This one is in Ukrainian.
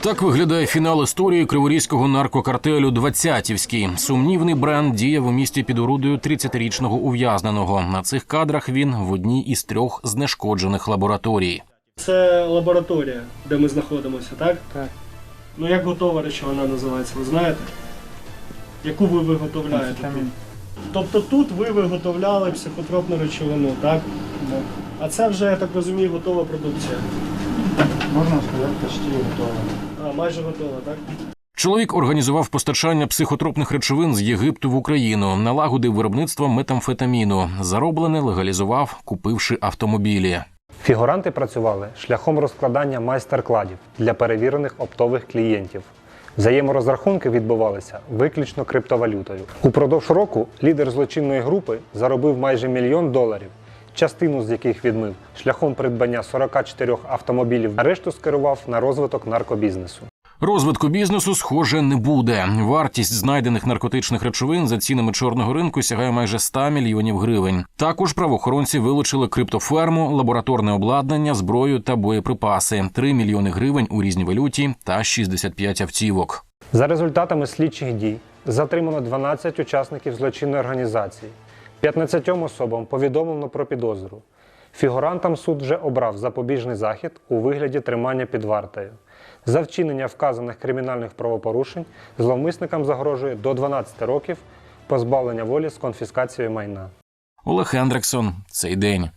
Так виглядає фінал історії криворізького наркокартелю «Двадцятівський». Сумнівний бренд діяв у місті під орудою 30-річного ув'язненого. На цих кадрах він в одній із трьох знешкоджених лабораторій. Це лабораторія, де ми знаходимося, так? Так. Ну як готова речовина називається, ви знаєте? Яку ви виготовляєте? тут? Тобто тут ви виготовляли психотропну речовину, так? А це вже, я так розумію, готова продукція. Можна сказати, почти готово. А, майже готова, так? Чоловік організував постачання психотропних речовин з Єгипту в Україну, налагодив виробництво метамфетаміну. Зароблене легалізував, купивши автомобілі. Фігуранти працювали шляхом розкладання майстер-кладів для перевірених оптових клієнтів. Взаєморозрахунки відбувалися виключно криптовалютою. Упродовж року лідер злочинної групи заробив майже мільйон доларів, частину з яких відмив шляхом придбання 44 автомобілів, решту скерував на розвиток наркобізнесу. Розвитку бізнесу, схоже, не буде. Вартість знайдених наркотичних речовин за цінами чорного ринку сягає майже 100 мільйонів гривень. Також правоохоронці вилучили криптоферму, лабораторне обладнання, зброю та боєприпаси, 3 мільйони гривень у різній валюті та 65 автівок. За результатами слідчих дій затримано 12 учасників злочинної організації. 15 особам повідомлено про підозру. Фігурантам суд вже обрав запобіжний захід у вигляді тримання під вартою. За вчинення вказаних кримінальних правопорушень зловмисникам загрожує до 12 років позбавлення волі з конфіскацією майна. Олег Хендриксон. Цей день.